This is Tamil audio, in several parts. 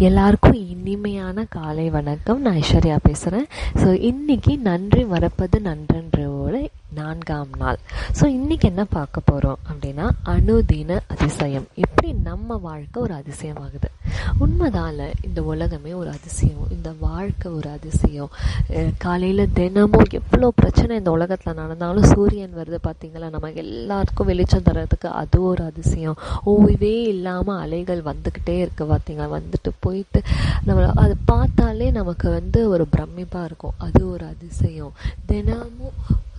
எல்லாருக்கும் இனிமையான காலை வணக்கம். நான் ஐஸ்வர்யா பேசுகிறேன் ஸோ இன்னைக்கு நன்றி மறப்பது நன்றன்றவோட நான்காம் நாள். ஸோ இன்னைக்கு என்ன பார்க்க போகிறோம் அப்படின்னா அணுதின அதிசயம். எப்படி நம்ம வாழ்க்கை ஒரு அதிசயமாகுது. உண்மைதால இந்த உலகமே ஒரு அதிசயம். இந்த வாழ்க்கை ஒரு அதிசயம். காலையில் தினமும் எவ்வளோ பிரச்சனை இந்த உலகத்தில் நடந்தாலும் சூரியன் வருது பார்த்தீங்களா? நமக்கு எல்லாருக்கும் வெளிச்சம் தர்றதுக்கு அது ஒரு அதிசயம். ஓய்வே இல்லாமல் அலைகள் வந்துக்கிட்டே இருக்கு பார்த்தீங்களா? வந்துட்டு போயிட்டு நம்ம அதை பார்த்தாலே நமக்கு வந்து ஒரு பிரமிப்பாக இருக்கும். அது ஒரு அதிசயம். தினமும்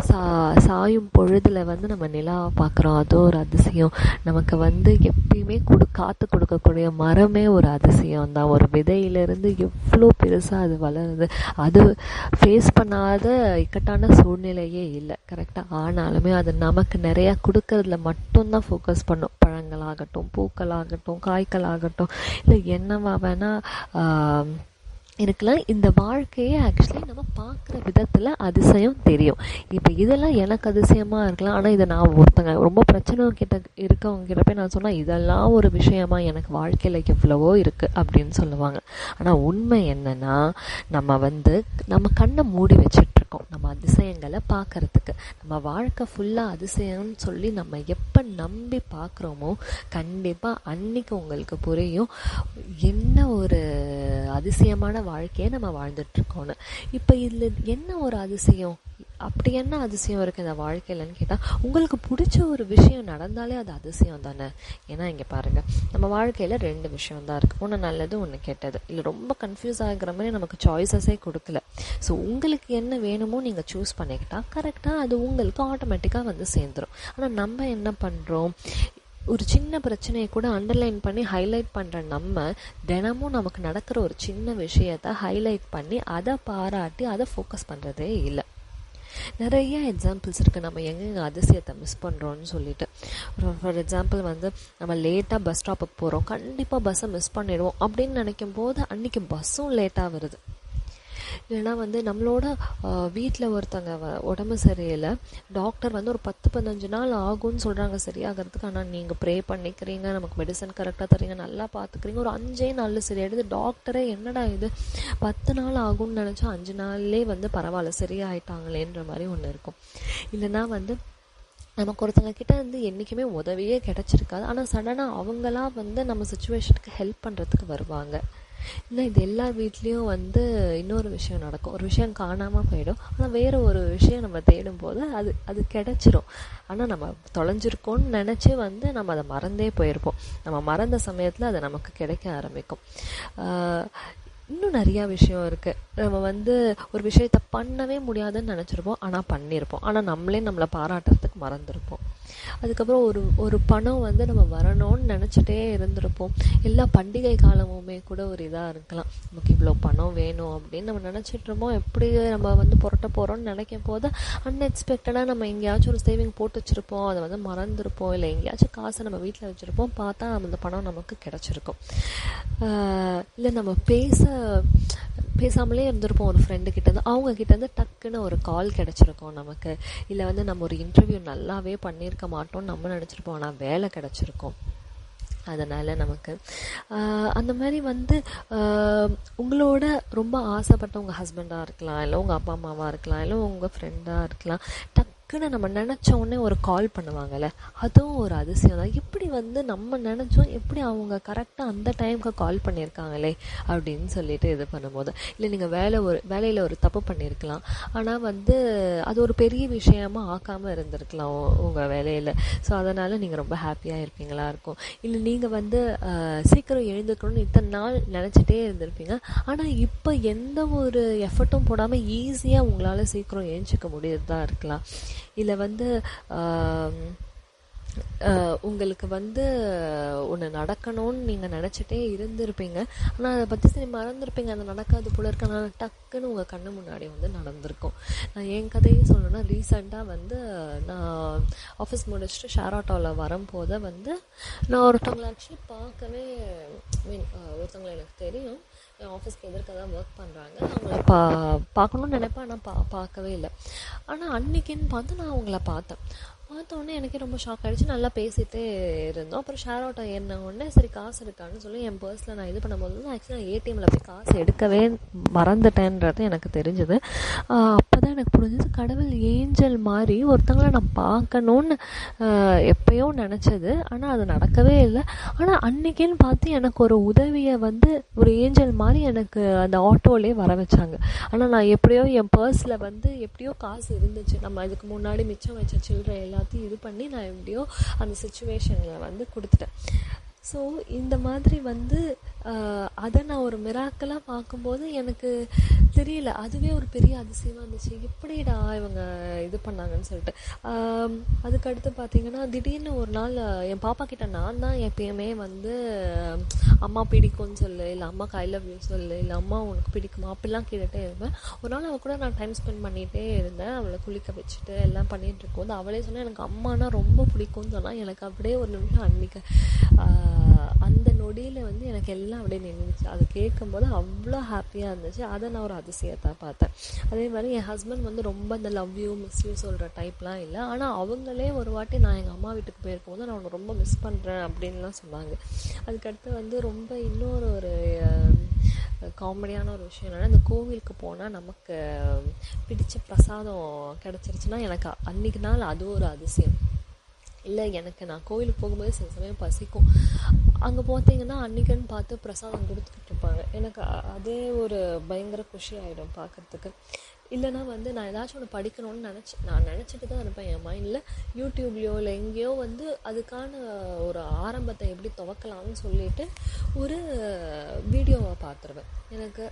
சா சாயும் பொழுதுல வந்து நம்ம நிலாவை பார்க்குறோம் அது ஒரு அதிசயம். நமக்கு வந்து எப்பயுமே கொடு காற்று கொடுக்கக்கூடிய மரமே ஒரு அதிசயம் தான் ஒரு விதையிலிருந்து எவ்வளோ பெருசாக அது வளருது. அது ஃபேஸ் பண்ணாத இக்கட்டான சூழ்நிலையே இல்லை. கரெக்டாக ஆனாலுமே அது நமக்கு நிறையா கொடுக்கறதுல மட்டும்தான் ஃபோக்கஸ் பண்ணும். பழங்களாகட்டும் பூக்களாகட்டும் காய்களாகட்டும். இல்லை என்னவா வேணால் இருக்கலாம். இந்த வாழ்க்கையே ஆக்சுவலி நம்ம பார்க்குற விதத்தில் அதிசயம் தெரியும். இப்போ இதெல்லாம் எனக்கு அதிசயமாக இருக்கலாம். ஆனால் இதை நான் ஒருத்தங்க ரொம்ப பிரச்சனை கிட்ட இருக்கவங்க கிட்ட போய் நான் சொன்னால் இதெல்லாம் ஒரு விஷயமா எனக்கு வாழ்க்கையில் எவ்வளவோ இருக்குது அப்படின்னு சொல்லுவாங்க. ஆனால் உண்மை என்னன்னா நம்ம வந்து நம்ம கண்ணை மூடி இருக்கும் நம்ம அதிசயங்களை பார்க்கறதுக்கு. நம்ம வாழ்க்கை ஃபுல்லாக அதிசயம்னு சொல்லி நம்ம எப்போ நம்பி பார்க்குறோமோ கண்டிப்பாக அன்னைக்கு உங்களுக்கு புரியும் என்ன ஒரு அதிசயமான வாழ்க்கையை நம்ம வாழ்ந்துட்டுருக்கோன்னு இப்போ இதில் என்ன ஒரு அதிசயம்? அப்படி என்ன அதிசயம் இருக்குது இந்த வாழ்க்கையிலன்னு கேட்டால் உங்களுக்கு பிடிச்ச ஒரு விஷயம் நடந்தாலே அது அதிசயம் தானே? ஏன்னா இங்கே பாருங்கள் நம்ம வாழ்க்கையில் ரெண்டு விஷயம் தான் இருக்குது ஒன்று நல்லது ஒன்று கெட்டது. இல்லை ரொம்ப கன்ஃபியூஸ் ஆகிற மாதிரி நமக்கு சாய்ஸஸே கொடுக்கல. ஸோ உங்களுக்கு என்ன வேணுமோ நீங்கள் சூஸ் பண்ணிக்கிட்டா கரெக்டாக அது உங்களுக்கு ஆட்டோமேட்டிக்காக வந்து சேர்ந்துடும் ஆனால் நம்ம என்ன பண்ணுறோம் ஒரு சின்ன பிரச்சனையை கூட அண்டர்லைன் பண்ணி ஹைலைட் பண்ணுற நம்ம தினமும் நமக்கு நடக்கிற ஒரு சின்ன விஷயத்த ஹைலைட் பண்ணி அதை பாராட்டி அதை ஃபோக்கஸ் பண்ணுறதே இல்லை. நிறைய எக்ஸாம்பிள்ஸ் இருக்குது நம்ம எங்கெங்கே அதிசயத்தை மிஸ் பண்ணுறோன்னு சொல்லிட்டு. ஃபார் எக்ஸாம்பிள் வந்து நம்ம லேட்டாக பஸ் ஸ்டாப்புக்கு போகிறோம் கண்டிப்பாக பஸ்ஸை மிஸ் பண்ணிடுவோம். அப்படின்னு நினைக்கும் போது அன்றைக்கி பஸ்ஸும் லேட்டாக வருது. இல்லைனா வந்து நம்மளோட வீட்டில் ஒருத்தங்க உடம்பு சரியில்லை டாக்டர் வந்து ஒரு பத்து பதினஞ்சு நாள் ஆகும்னு சொல்கிறாங்க சரியாகிறதுக்கு ஆனால் நீங்கள் ப்ரே பண்ணிக்கிறீங்க நமக்கு மெடிசன் கரெக்டாக தரீங்க நல்லா பார்த்துக்கிறீங்க ஒரு அஞ்சே நாளில் சரியாயிடுது டாக்டரே என்னடா இது? பத்து நாள் ஆகும்னு நினச்சா அஞ்சு நாள்லேயே வந்து பரவாயில்ல சரியாயிட்டாங்களேன்ற மாதிரி ஒன்று இருக்கும். இல்லைனா வந்து நமக்கு ஒருத்தங்க கிட்ட வந்து என்றைக்குமே உதவியே கிடச்சிருக்காது. ஆனால் சடனாக அவங்களாம் வந்து நம்ம சுச்சுவேஷனுக்கு ஹெல்ப் பண்ணுறதுக்கு வருவாங்க. இல்லை இது எல்லா வீட்லேயும் வந்து இன்னொரு விஷயம் நடக்கும். ஒரு விஷயம் காணாமல் போயிடும். ஆனால் வேறு ஒரு விஷயம் நம்ம தேடும் போது அது அது கிடச்சிரும். ஆனால் நம்ம தொலைஞ்சிருக்கோன்னு நினச்சி வந்து நம்ம அதை மறந்தே போயிருப்போம். நம்ம மறந்த சமயத்தில் அது நமக்கு கிடைக்க ஆரம்பிக்கும். இன்னும் நிறையா விஷயம் இருக்குது நம்ம வந்து ஒரு விஷயத்த பண்ணவே முடியாதுன்னு நினச்சிருப்போம். ஆனால் பண்ணியிருப்போம் ஆனால் நம்மளே நம்மளை பாராட்டுறதுக்கு மறந்துருப்போம். அதுக்கப்புறம் ஒரு ஒரு பணம் வந்து நம்ம வரணும்னு நினச்சிட்டே இருந்திருப்போம். எல்லா பண்டிகை காலமுமே கூட ஒரு இதாக இருக்கலாம். நமக்கு இவ்வளோ பணம் வேணும் அப்படின்னு நம்ம நினச்சிட்ருப்போம் எப்படி நம்ம வந்து புரட்ட போகிறோம்னு நினைக்கும் போது அன்எக்ஸ்பெக்டடாக நம்ம எங்கேயாச்சும் ஒரு சேவிங் போட்டு வச்சுருப்போம். அதை வந்து மறந்துருப்போம். இல்லை எங்கேயாச்சும் காசை நம்ம வீட்டில் வச்சுருப்போம். பார்த்தா அந்த பணம் நமக்கு கிடச்சிருக்கும். இல்லை நம்ம பேச பேசாமலே இருந்திருப்போம். ஒரு ஃப்ரெண்டு கிட்டேருந்து அவங்க கிட்டேருந்து டக்குன்னு ஒரு கால் கிடச்சிருக்கோம் நமக்கு. இல்லை வந்து நம்ம ஒரு இன்டர்வியூ நல்லாவே பண்ணியிருக்க மாட்டோம் நம்ம நினச்சிருப்போம். ஆனால் வேலை கிடச்சிருக்கோம். அதனால் நமக்கு அந்த மாதிரி வந்து உங்களோட ரொம்ப ஆசைப்பட்ட உங்கள் ஹஸ்பண்டாக இருக்கலாம் இல்லை உங்கள் அப்பா அம்மாவாக இருக்கலாம் இல்லை உங்கள் ஃப்ரெண்டாக இருக்கலாம். டக் டக்குன்னு நம்ம நினச்ச உடனே ஒரு கால் பண்ணுவாங்கல்ல அதுவும் ஒரு அதிசயம் தான். எப்படி வந்து நம்ம நினச்சோம் எப்படி அவங்க கரெக்டாக அந்த டைமுக்கு கால் பண்ணியிருக்காங்களே அப்படின்னு சொல்லிட்டு இது பண்ணும்போது. இல்லை நீங்கள் வேலை ஒரு வேலையில் ஒரு தப்பு பண்ணியிருக்கலாம். ஆனால் வந்து அது ஒரு பெரிய விஷயமா ஆக்காமல் இருந்திருக்கலாம் உங்கள் வேலையில். ஸோ அதனால் நீங்கள் ரொம்ப ஹாப்பியாக இருப்பீங்களா இருக்கும். இல்லை நீங்கள் வந்து சீக்கிரம் எழுந்துக்கணும்னு இத்தனை நாள் நினச்சிட்டே இருந்திருப்பீங்க. ஆனால் இப்போ எந்த ஒரு எஃபர்ட்டும் போடாமல் ஈஸியாக உங்களால் சீக்கிரம் எழுஞ்சிக்க முடியறதா இருக்கலாம். இதில் வந்து உங்களுக்கு வந்து ஒன்று நடக்கணும்னு நீங்கள் நினச்சிட்டே இருந்திருப்பீங்க. ஆனால் அதை பற்றி சரி மறந்துருப்பீங்க. அது நடக்காது போல இருக்கனால டக்குன்னு உங்கள் கண்ணு முன்னாடி வந்து நடந்திருக்கும். நான் என் கதையை சொல்லணும்னா ரீசெண்டாக வந்து நான் ஆஃபீஸ் முடிச்சுட்டு ஷேர் ஆட்டோவில் வரும்போது வந்து நான் ஒருத்தவங்களை ஆக்சுவலி பார்க்கவே மீன் ஒருத்தவங்களை எனக்கு தெரியும். ஆஃபீஸ்க்கு எதிர்க்க தான் ஒர்க் பண்ணுறாங்க அவங்கள பா பார்க்கணுன்னு நினைப்பேன் ஆனால் பா பார்க்கவே இல்லை. ஆனால் அன்னைக்குன்னு பார்த்து நான் அவங்கள பார்த்தேன். பார்த்தோன்னே எனக்கே ரொம்ப ஷாக் ஆகிடுச்சு நல்லா பேசிகிட்டே இருந்தோம். அப்புறம் ஷேர் ஆட்டோ ஏறின உடனே சரி காசு இருக்கான்னு சொல்லி என் பர்ஸில் நான் இது பண்ணும்போது தான் ஆக்சுவலாக நான் ஏடிஎம்மில் போய் காசு எடுக்கவே மறந்துட்டேன்றது எனக்கு தெரிஞ்சுது. அப்போ தான் எனக்கு புரிஞ்சது கடவுள் ஏஞ்சல் மாதிரி ஒருத்தங்களை நான் பார்க்கணுன்னு எப்பயோ நினச்சது. ஆனால் அது நடக்கவே இல்லை. ஆனால் அன்னைக்குன்னு பார்த்து எனக்கு ஒரு உதவியை வந்து ஒரு ஏஞ்சல் மாதிரி எனக்கு அந்த ஆட்டோலே வர வச்சாங்க. ஆனால் நான் எப்படியோ என் பர்ஸில் வந்து எப்படியோ காசு இருந்துச்சு. நம்ம இதுக்கு முன்னாடி மிச்சம் வச்ச சில்லறை எல்லாத்தையும் இது பண்ணி நான் எப்படியோ அந்த சுச்சுவேஷனில் வந்து கொடுத்துட்டேன். ஸோ இந்த மாதிரி வந்து அதை நான் ஒரு மிராக்கலாக பார்க்கும்போது எனக்கு தெரியல. அதுவே ஒரு பெரிய அதிசயமாக இருந்துச்சு. எப்படிடா இவங்க இது பண்ணாங்கன்னு சொல்லிட்டு. அதுக்கடுத்து பார்த்தீங்கன்னா திடீர்னு ஒரு நாள் என் பாப்பா கிட்ட நான் தான் எப்பயுமே வந்து அம்மா பிடிக்கும்னு சொல்லு இல்லை அம்மா கையில் யூ சொல்லு இல்லை அம்மா உனக்கு பிடிக்குமா? அப்படிலாம் கேட்டுகிட்டே இருப்பேன். ஒரு நாள் அவள் கூட நான் டைம் ஸ்பெண்ட் பண்ணிகிட்டே இருந்தேன். அவளை குளிக்க வச்சுட்டு எல்லாம் பண்ணிகிட்டு இருக்கும்போது அவளே சொன்னால் எனக்கு அம்மானா ரொம்ப பிடிக்கும்னு சொன்னால் எனக்கு அப்படியே ஒரு நிமிஷம் அன்னைக்கு அந்த நொடியில் வந்து எனக்கு எல்லாம் அப்படியே நின்றுச்சு அதை கேட்கும்போது அவ்வளோ ஹாப்பியாக இருந்துச்சு. அதை நான் ஒரு அதிசயத்தை பார்த்தேன். அதே மாதிரி என் ஹஸ்பண்ட் வந்து ரொம்ப அந்த லவ் யூ மிஸ் யூ சொல்கிற டைப்லாம் இல்லை. ஆனால் அவங்களே ஒரு வாட்டி நான் எங்கள் அம்மா வீட்டுக்கு போயிருக்கும்போது நான் உன்னை ரொம்ப மிஸ் பண்ணுறேன் அப்படின்லாம் சொன்னாங்க. அதுக்கடுத்து வந்து ரொம்ப இன்னொரு ஒரு காமெடியான ஒரு விஷயம் என்னென்னா இந்த கோவிலுக்கு போனால் நமக்கு பிடிச்ச பிரசாதம் கிடச்சிருச்சுன்னா எனக்கு அன்றைக்கு நாள் அது ஒரு அதிசயம். இல்லை எனக்கு நான் கோயிலுக்கு போகும்போது சில சமயம் பசிக்கும். அங்கே பார்த்தீங்கன்னா அன்றைக்குன்னு பார்த்து பிரசாதம் கொடுத்துக்கிட்டு இருப்பாங்க. எனக்கு அதே ஒரு பயங்கர குஷி ஆகிடும் பார்க்குறதுக்கு. இல்லைனா வந்து நான் ஏதாச்சும் ஒன்று படிக்கணும்னு நினச்சி நான் நினச்சிட்டு தான் இருப்பேன். என் மைண்டில் யூடியூப்லேயோ இல்லை எங்கேயோ வந்து அதுக்கான ஒரு ஆரம்பத்தை எப்படி துவக்கலாம்னு சொல்லிட்டு ஒரு வீடியோவை பார்த்துருவேன். எனக்கு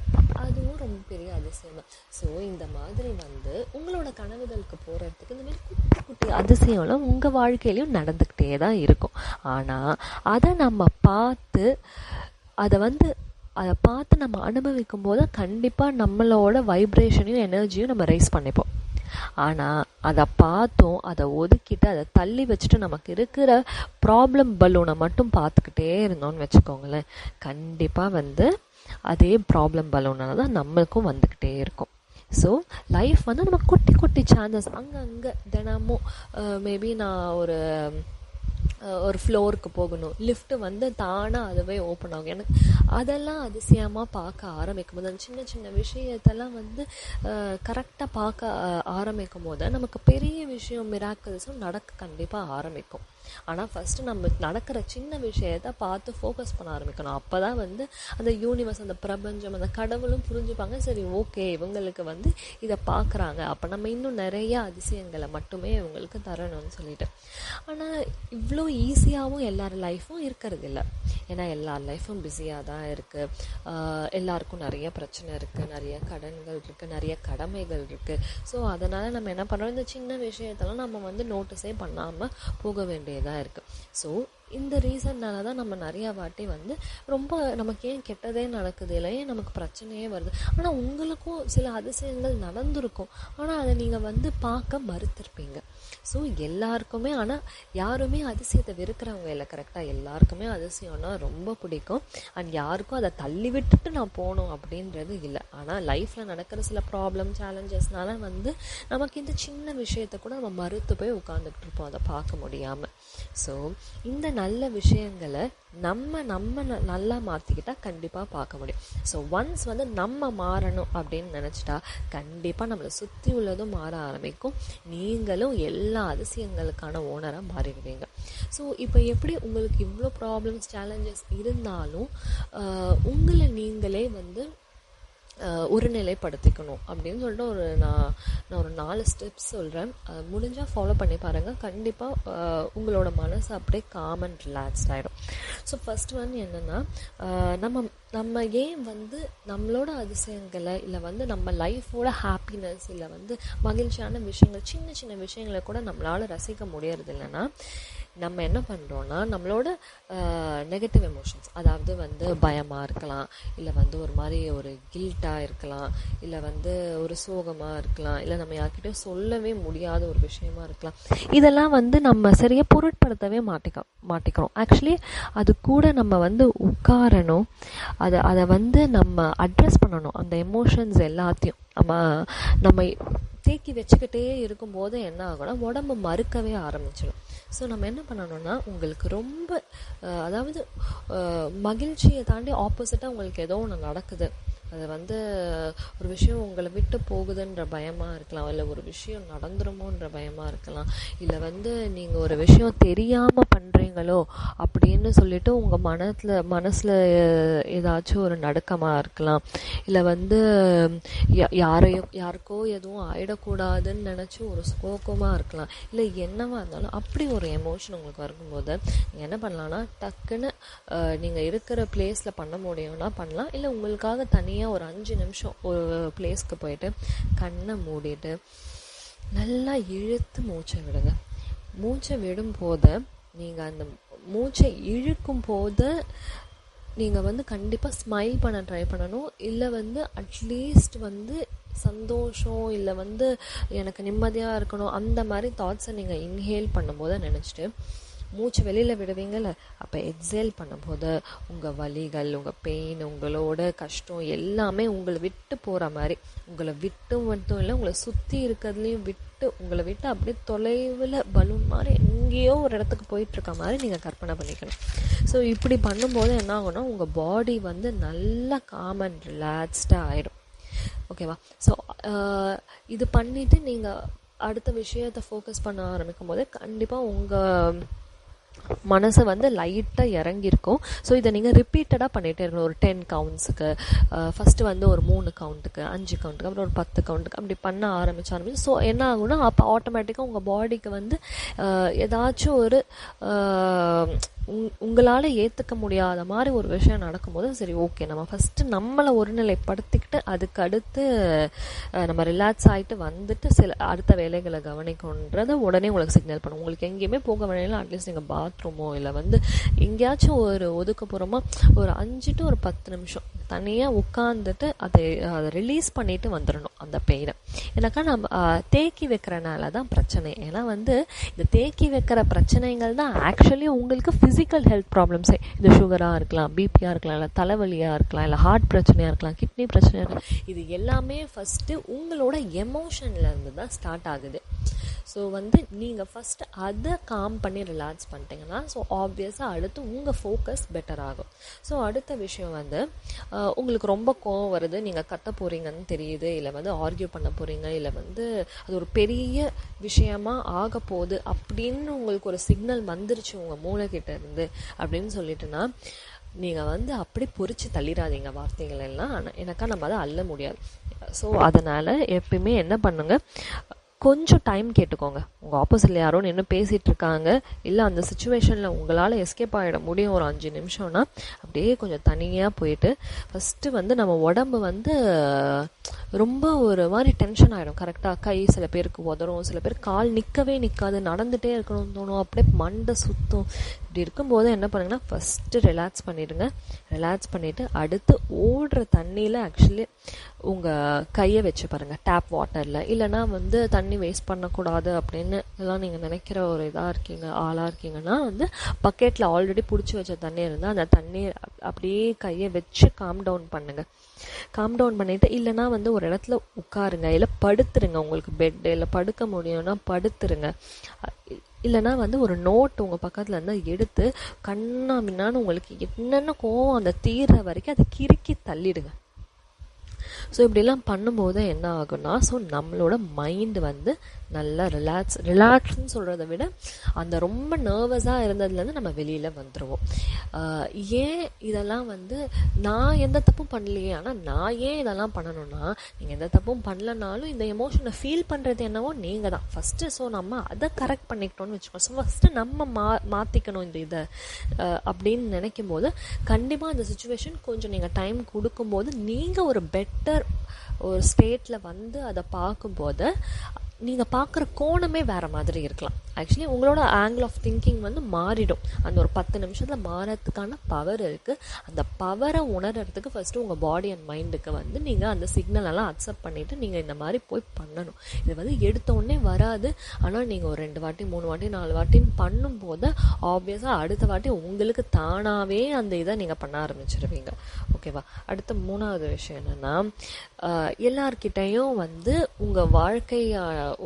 அதுவும் ரொம்ப பெரிய அதிசயம் தான் ஸோ இந்த மாதிரி வந்து உங்களோட கனவுகளுக்கு போகிறதுக்கு இந்த மாதிரி குட்டி குட்டி அதிசயம்லாம் உங்கள் வாழ்க்கையிலையும் நடந்துக்கிட்டே தான் இருக்கும். ஆனால் அதை நம்ம பார்த்து அதை வந்து அதை பார்த்து நம்ம அனுபவிக்கும் போது கண்டிப்பாக நம்மளோட வைப்ரேஷனையும் எனர்ஜியும் நம்ம ரைஸ் பண்ணிப்போம். ஆனால் அதை பார்த்தோம் அதை ஒதுக்கிட்டு அதை தள்ளி வச்சுட்டு நமக்கு இருக்கிற ப்ராப்ளம் பலூனை மட்டும் பார்த்துக்கிட்டே இருந்தோம்னு வச்சுக்கோங்களேன். கண்டிப்பாக வந்து அதே ப்ராப்ளம் பலூனால தான் நம்மளுக்கும் வந்துக்கிட்டே இருக்கும். ஸோ லைஃப் வந்து நம்ம குட்டி குட்டி சான்சஸ் அங்கே அங்கே தினமும் மேபி நான் ஒரு ஒரு ஃப்ளோருக்கு போகணும். லிஃப்ட்டு வந்து தானாக அதுவே ஓப்பன் ஆகும். எனக்கு அதெல்லாம் அதிசயமாக பார்க்க ஆரம்பிக்கும் போது அந்த சின்ன சின்ன விஷயத்தெல்லாம் வந்து கரெக்டாக பார்க்க ஆரம்பிக்கும் போது நமக்கு பெரிய விஷயம் மிராக்கல்ஸும் நடக்க கண்டிப்பாக ஆரம்பிக்கும். ஆனால் ஃபஸ்ட்டு நம்ம நடக்கிற சின்ன விஷயத்த பார்த்து ஃபோக்கஸ் பண்ண ஆரம்பிக்கணும். அப்போ தான் வந்து அந்த யூனிவர்ஸ் அந்த பிரபஞ்சம் அந்த கடவுளும் புரிஞ்சுப்பாங்க. சரி ஓகே இவங்களுக்கு வந்து இதை பார்க்குறாங்க. அப்போ நம்ம இன்னும் நிறைய அதிசயங்களை மட்டுமே இவங்களுக்கு தரணும்னு சொல்லிட்டு. ஆனால் இவ்வளோ ஈஸியாகவும் எல்லார் லைஃப்பும் இருக்கிறது இல்லை ஏன்னா எல்லார் லைஃப்பும் பிஸியாக தான் இருக்குது எல்லாருக்கும் நிறைய பிரச்சனை இருக்குது நிறைய கடன்கள் இருக்குது நிறைய கடமைகள் இருக்குது ஸோ அதனால் நம்ம என்ன பண்ணுறோம் இந்த சின்ன விஷயத்தெல்லாம் நம்ம வந்து நோட்டீஸே பண்ணாமல் போக தான் இருக்குது ஸோ இந்த ரீசன்னால தான் நம்ம நிறையா வாட்டி வந்து ரொம்ப நமக்கு ஏன் கெட்டதே நடக்குது இல்லை ஏன் நமக்கு பிரச்சனையே வருது. ஆனால் உங்களுக்கும் சில அதிசயங்கள் நடந்திருக்கும். ஆனால் அதை நீங்கள் வந்து பார்க்க மறுத்திருப்பீங்க. ஸோ எல்லாருக்குமே ஆனால் யாருமே அதிசயத்தை வெறுக்கிறவங்க இல்லை கரெக்டாக எல்லாருக்குமே அதிசயம்னா ரொம்ப பிடிக்கும். அண்ட் யாருக்கும் அதை தள்ளி விட்டுட்டு நான் போகணும் அப்படின்றது இல்லை. ஆனால் லைஃப்பில் நடக்கிற சில ப்ராப்ளம் சேலஞ்சஸ்னால வந்து நமக்கு இந்த சின்ன விஷயத்தை கூட நம்ம மறுத்து போய் உட்காந்துக்கிட்டு இருப்போம். அதை பார்க்க முடியாமல் ஸோ இந்த நல்ல விஷயங்களை நம்ம நம்ம நல்லா மாற்றிக்கிட்டா கண்டிப்பாக பார்க்க முடியும். ஸோ ஒன்ஸ் வந்து நம்ம மாறணும் அப்படின்னு நினச்சிட்டா கண்டிப்பாக நம்மளை சுற்றி உள்ளதும் மாற ஆரம்பிக்கும். நீங்களும் எல்லா அதிசயங்களுக்கான ஓனராக மாறிடுவீங்க. ஸோ இப்போ எப்படி உங்களுக்கு இவ்வளோ ப்ராப்ளம்ஸ் சேலஞ்சஸ் இருந்தாலும் உங்களை நீங்களே வந்து ஒருநிலைப்படுத்திக்கணும் அப்படின்னு சொல்லிட்டு ஒரு நான் நான் ஒரு நாலு ஸ்டெப்ஸ் சொல்கிறேன் முடிஞ்சால் ஃபாலோ பண்ணி பாருங்கள் கண்டிப்பாக உங்களோட மனசு அப்படியே காம் அண்ட் ரிலாக்ஸ்ட் ஆகிடும் ஸோ ஃபஸ்ட் வந்து என்னென்னா நம்ம நம்ம ஏன் வந்து நம்மளோட அதிசயங்களை இல்லை வந்து நம்ம லைஃபோட ஹாப்பினஸ் இல்லை வந்து மகிழ்ச்சியான விஷயங்கள் சின்ன சின்ன விஷயங்களை கூட நம்மளால் ரசிக்க முடியறது இல்லைன்னா நம்ம என்ன பண்ணுறோன்னா நம்மளோட நெகட்டிவ் எமோஷன்ஸ் அதாவது வந்து பயமாக இருக்கலாம் இல்லை வந்து ஒரு மாதிரி ஒரு கில்ட்டாக இருக்கலாம் இல்லை வந்து ஒரு சோகமாக இருக்கலாம் இல்லை நம்ம யார்கிட்டயும் சொல்லவே முடியாத ஒரு விஷயமா இருக்கலாம். இதெல்லாம் வந்து நம்ம சரியாக பொருட்படுத்தவே மாட்டிக்க மாட்டிக்கிறோம். ஆக்சுவலி அது கூட நம்ம வந்து உட்காரணும். அதை அதை வந்து நம்ம அட்ரஸ் பண்ணணும். அந்த எமோஷன்ஸ் எல்லாத்தையும். நம்ம நம்ம தேக்கி வச்சுக்கிட்டே இருக்கும்போது என்ன ஆகும்னா உடம்பு மறுக்கவே ஆரம்பிச்சிடும். ஸோ நம்ம என்ன பண்ணணும்னா உங்களுக்கு ரொம்ப அஹ், அதாவது மகிழ்ச்சியை தாண்டி ஆப்போசிட்டாக உங்களுக்கு ஏதோ ஒன்று நடக்குது. அது வந்து ஒரு விஷயம் உங்களை விட்டு போகுதுன்ற பயமாக இருக்கலாம். இல்லை ஒரு விஷயம் நடந்துருமோன்ற பயமாக இருக்கலாம். இல்லை வந்து நீங்கள் ஒரு விஷயம் தெரியாமல் பண்ணுறீங்களோ அப்படின்னு சொல்லிட்டு உங்கள் மனத்தில் மனசில் ஏதாச்சும் ஒரு நடுக்கமாக இருக்கலாம். இல்லை வந்து யா- யாருக்கோ எதுவும் ஆயிடக்கூடாதுன்னு நினச்சி ஒரு சோகமாக இருக்கலாம். இல்லை என்னவாக இருந்தாலும் அப்படி ஒரு எமோஷன் உங்களுக்கு வரும்போது நீங்கள் என்ன பண்ணலாம்னா டக்குன்னு நீங்கள் இருக்கிற பிளேஸில் பண்ண முடியும்னா பண்ணலாம். இல்லை உங்களுக்காக தனி தனியாக ஒரு அஞ்சு நிமிஷம் ஒரு பிளேஸ்க்கு போயிட்டு கண்ணை மூடிட்டு நல்லா இழுத்து மூச்சை விடுங்க. மூச்சை விடும் போது நீங்கள் அந்த மூச்சை இழுக்கும் போது நீங்கள் வந்து கண்டிப்பாக ஸ்மைல் பண்ண ட்ரை பண்ணணும். இல்லை வந்து அட்லீஸ்ட் வந்து சந்தோஷம் இல்லை வந்து எனக்கு நிம்மதியாக இருக்கணும் அந்த மாதிரி தாட்ஸை நீங்கள் இன்ஹேல் பண்ணும்போது நினச்சிட்டு மூச்சு வெளியில் விடுவீங்கல்ல? அப்போ எக்ஸேல் பண்ணும்போது உங்கள் வலிகள் உங்கள் பெயின் உங்களோட கஷ்டம் எல்லாமே உங்களை விட்டு போகிற மாதிரி உங்களை விட்டு மட்டும் இல்லை உங்களை சுற்றி இருக்கிறதுலையும் விட்டு உங்களை விட்டு அப்படியே தொலைவில் பலூன் மாதிரி எங்கேயோ ஒரு இடத்துக்கு போயிட்டுருக்க மாதிரி நீங்கள் கற்பனை பண்ணிக்கணும். ஸோ இப்படி பண்ணும்போது என்ன ஆகும்னா உங்கள் பாடி வந்து நல்லா காம் அண்ட் ரிலாக்ஸ்டாக ஆகிடும் ஓகேவா ஸோ இது பண்ணிவிட்டு நீங்கள் அடுத்த விஷயத்தை ஃபோக்கஸ் பண்ண ஆரம்பிக்கும் போது கண்டிப்பாக உங்கள் மனசு வந்து லைட்டாக இறங்கியிருக்கும். ஸோ இதை நீங்கள் ரிப்பீட்டடாக பண்ணிகிட்டே இருக்கணும். ஒரு டென் கவுண்ட்ஸுக்கு ஃபஸ்ட்டு வந்து ஒரு மூணு கவுண்ட்டுக்கு அஞ்சு கவுண்ட்டுக்கு அப்புறம் ஒரு பத்து கவுண்ட்டுக்கு அப்படி பண்ண ஆரம்பிச்சு ஆரம்பிச்சு ஸோ என்ன ஆகும்னா அப்போ ஆட்டோமேட்டிக்காக உங்கள் பாடிக்கு வந்து ஏதாச்சும் ஒரு உங் உங்களால் ஏற்றுக்க முடியாத மாதிரி ஒரு விஷயம் நடக்கும்போது சரி ஓகே நம்ம ஃபஸ்ட்டு நம்மளை ஒருநிலைப்படுத்திக்கிட்டு அதுக்கு அடுத்து நம்ம ரிலாக்ஸ் ஆகிட்டு வந்துட்டு சில அடுத்த வேலைகளை கவனிக்கணுன்றதை உடனே உங்களுக்கு சிக்னல் பண்ணும். உங்களுக்கு எங்கேயுமே போக வேணாலும் அட்லீஸ்ட் நீங்கள் பாத்ரூமோ இல்லை வந்து எங்கேயாச்சும் ஒரு ஒதுக்குப்புறமா ஒரு அஞ்சு டு ஒரு பத்து நிமிஷம் தனியாக உட்காந்துட்டு அதை அதை ரிலீஸ் பண்ணிட்டு வந்துடணும் அந்த பெயினை எனக்கா நம்ம தேக்கி வைக்கிறனால தான் பிரச்சனை. ஏன்னா வந்து இந்த தேக்கி வைக்கிற பிரச்சனைகள் தான் ஆக்சுவலி உங்களுக்கு ஃபிசிக்கல் ஹெல்த் ப்ராப்ளம்ஸே இது சுகராக இருக்கலாம் பிபியாக இருக்கலாம் இல்லை தலைவலியாக இருக்கலாம் இல்லை ஹார்ட் பிரச்சனையாக இருக்கலாம் கிட்னி பிரச்சனையாக இருக்கலாம் இது எல்லாமே ஃபஸ்ட்டு உங்களோட எமோஷன்லேருந்து தான் ஸ்டார்ட் ஆகுது. ஸோ வந்து நீங்கள் ஃபஸ்ட்டு அதை காம் பண்ணி ரிலாக்ஸ் பண்ணிட்டீங்கன்னா ஸோ ஆப்வியஸாக அடுத்து உங்கள் ஃபோக்கஸ் பெட்டர் ஆகும். ஸோ அடுத்த விஷயம் வந்து உங்களுக்கு ரொம்ப கோவம் வருது நீங்கள் கத்த போகிறீங்கன்னு தெரியுது இல்லை வந்து ஆர்கியூ பண்ண போகிறீங்க இல்லை வந்து அது ஒரு பெரிய விஷயமாக ஆக போகுது அப்படின்னு உங்களுக்கு ஒரு சிக்னல் வந்துருச்சு உங்கள் மூளைக்கிட்ட இருந்து அப்படின்னு சொல்லிட்டுன்னா நீங்கள் வந்து அப்படி பொறிச்சு தள்ளிடாதீங்க வார்த்தைகள் எல்லாம். எனக்கா நம்ம அதை அள்ள முடியாது. ஸோ அதனால் எப்பயுமே என்ன பண்ணுங்க கொஞ்சம் டைம் கேட்டுக்கோங்க. உங்கள் ஆப்போசிட்டில் யாரோ நின்று பேசிகிட்டு இருக்காங்க. இல்லை அந்த சுச்சுவேஷனில் உங்களால் எஸ்கேப் ஆகிட முடியும் ஒரு அஞ்சு நிமிஷம்னா அப்படியே கொஞ்சம் தனியாக போயிட்டு ஃபஸ்ட்டு வந்து நம்ம உடம்பு வந்து ரொம்ப ஒரு மாதிரி டென்ஷன் ஆகிடும் கரெக்டாக கை சில பேருக்கு உதறும். சில பேர் கால் நிற்கவே நிற்காது நடந்துகிட்டே இருக்கணும்னு தோணும். அப்படியே மண்டை சுத்தும். இப்படி இருக்கும்போது என்ன பண்ணுங்கன்னா ஃபஸ்ட்டு ரிலாக்ஸ் பண்ணிடுங்க. ரிலாக்ஸ் பண்ணிவிட்டு அடுத்து ஓடுற தண்ணியில் ஆக்சுவலி உங்கள் கையை வச்சு பாருங்கள் டேப் வாட்டரில் இல்லைனா வந்து தண்ணி வேஸ்ட் பண்ணக்கூடாது அப்படின்னு இதெல்லாம் நீங்கள் நினைக்கிற ஒரு இதாக இருக்கீங்க ஆளாக இருக்கீங்கன்னா வந்து பக்கெட்டில் ஆல்ரெடி பிடிச்சி வச்ச தண்ணி இருந்தால் அந்த தண்ணி அப்படியே கையை வச்சு காம் டவுன் பண்ணுங்கள் காம் டவுன் பண்ணிவிட்டு இல்லைனா வந்து ஒரு இடத்துல உட்காருங்க. இல்லை படுத்துருங்க. உங்களுக்கு பெட்டு இல்லை படுக்க முடியும்னா படுத்துருங்க. இல்லைனா வந்து ஒரு நோட் உங்கள் பக்கத்தில் இருந்தால் எடுத்து கண்ணா மின்னான்னு உங்களுக்கு என்னென்ன கோவம் அந்த தீர்ற வரைக்கும் அதை கிறுக்கி தள்ளிடுங்க. ஸோ இப்படிலாம் பண்ணும்போது என்ன ஆகும்னா ஸோ நம்மளோட மைண்டு வந்து நல்லா ரிலாக்ஸ் ரிலாக்ஸ்ன்னு சொல்கிறத விட அந்த ரொம்ப நர்வஸாக இருந்ததுலேருந்து நம்ம வெளியில் வந்துடுவோம் ஏன் இதெல்லாம் வந்து நான் எந்த தப்பும் பண்ணலையே ஆனால் நான் ஏன் இதெல்லாம் பண்ணணும்னா நீங்கள் எந்த தப்பும் பண்ணலனாலும் இந்த எமோஷனை ஃபீல் பண்ணுறது என்னவோ நீங்கள் தான். ஃபஸ்ட்டு ஸோ நம்ம அதை கரெக்ட் பண்ணிக்கிட்டோம்னு வச்சுக்கோம் ஸோ ஃபஸ்ட்டு நம்ம மா மாற்றிக்கணும் இந்த இதை. அப்படின்னு நினைக்கும் போது கண்டிப்பாக அந்த சுச்சுவேஷன் கொஞ்சம் நீங்கள் டைம் கொடுக்கும்போது நீங்கள் ஒரு பெட்டர் ஒரு ஸ்டேட்டில் வந்து அதை பார்க்கும்போது நீங்கள் பார்க்குற கோணமே வேறு மாதிரி இருக்கலாம். ஆக்சுவலி உங்களோட ஆங்கிள் ஆஃப் திங்கிங் வந்து மாறிடும். அந்த ஒரு பத்து நிமிஷத்தில் மாறத்துக்கான பவர் இருக்குது அந்த பவரை உணர்றதுக்கு ஃபஸ்ட்டு உங்கள் பாடி அண்ட் மைண்டுக்கு வந்து நீங்கள் அந்த சிக்னலெல்லாம் அக்செப்ட் பண்ணிவிட்டு நீங்கள் இந்த மாதிரி போய் பண்ணணும். இது வந்து எடுத்தோடனே வராது. ஆனால் நீங்கள் ஒரு ரெண்டு வாட்டி மூணு வாட்டி நாலு வாட்டின்னு பண்ணும்போது ஆப்வியஸாக அடுத்த வாட்டி உங்களுக்கு தானாகவே அந்த இதை நீங்கள் பண்ண ஆரம்பிச்சிருவீங்க. ஓகேவா அடுத்த மூணாவது விஷயம் என்னென்னா எல்லார்கிட்டையும் வந்து உங்கள் வாழ்க்கை